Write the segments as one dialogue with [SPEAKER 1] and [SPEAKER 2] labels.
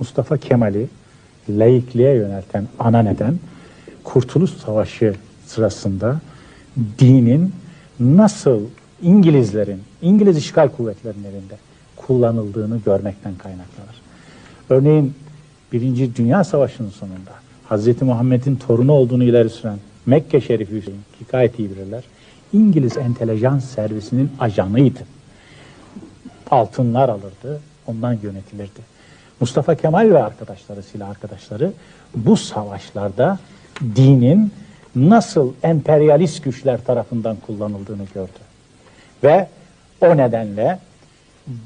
[SPEAKER 1] Mustafa Kemal'i laikliğe yönelten ana neden Kurtuluş Savaşı sırasında dinin nasıl İngilizlerin, İngiliz işgal kuvvetlerinin elinde kullanıldığını görmekten kaynaklanır. Örneğin Birinci Dünya Savaşı'nın sonunda Hz. Muhammed'in torunu olduğunu ileri süren Mekke Şerifi Hüseyin ki gayet iyi bilirler. İngiliz entelijans servisinin ajanıydı altınlar alırdı, ondan yönetilirdi. Mustafa Kemal ve arkadaşları, silah arkadaşları bu savaşlarda dinin nasıl emperyalist güçler tarafından kullanıldığını gördü. Ve o nedenle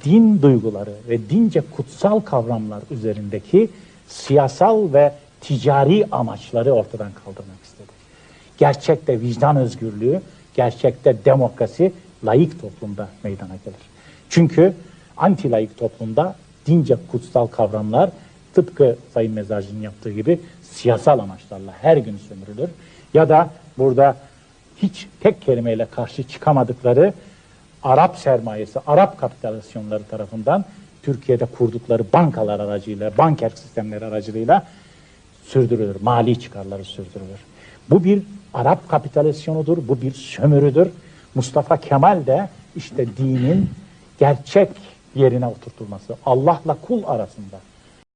[SPEAKER 1] din duyguları ve dince kutsal kavramlar üzerindeki siyasal ve ticari amaçları ortadan kaldırmak istedi. Gerçekte vicdan özgürlüğü, gerçekte demokrasi layık toplumda meydana gelir. Çünkü anti layık toplumda dince kutsal kavramlar tıpkı Sayın Mezarcı'nın yaptığı gibi siyasal amaçlarla her gün sömürülür. Ya da burada hiç tek kelimeyle karşı çıkamadıkları Arap sermayesi, Arap kapitalizasyonları tarafından Türkiye'de kurdukları bankalar aracıyla, banker sistemleri aracılığıyla sürdürülür. Mali çıkarları sürdürülür. Bu bir Arap kapitülasyonudur, bu bir sömürüdür. Mustafa Kemal de işte dinin gerçek yerine oturtulması, Allah'la kul arasında